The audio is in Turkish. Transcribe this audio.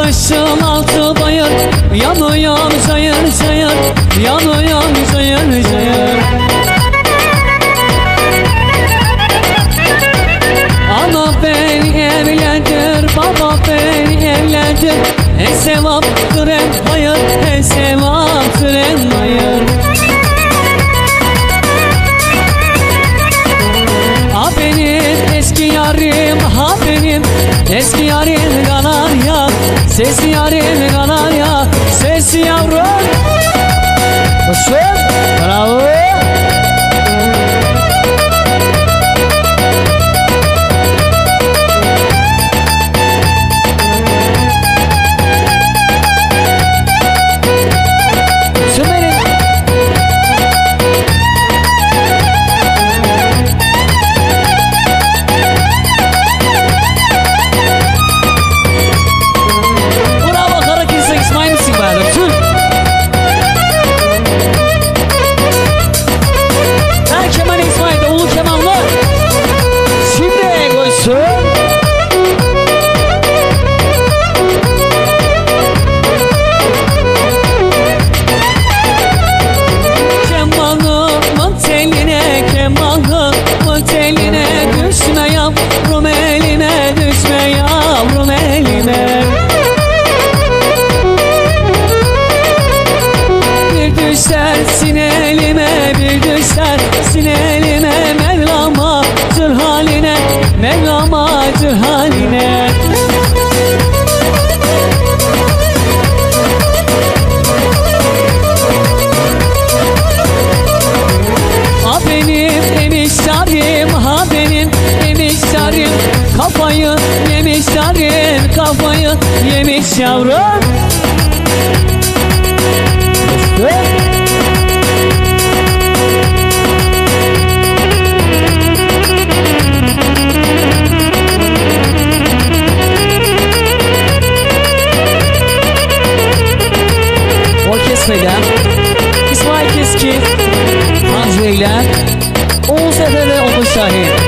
Taşın altı bayır Yanıyor çayır çayır Yanıyor çayır çayır Ana beni evlendir Baba beni evlendir. En sevaptır en hayır En sevaptır en hayır Sesi yarim Kanarya Sesi yavrum. Koşun Şimdi koysun. Kemal'ımın teline, Kemal'ımın teline Düşme yavrum eline, düşme yavrum eline Bir düşersin Alkış yavrum. Coşkun. Kesmeden İsmail Keskin Tanju Eyler Oğuz Efe ve Onur Şahin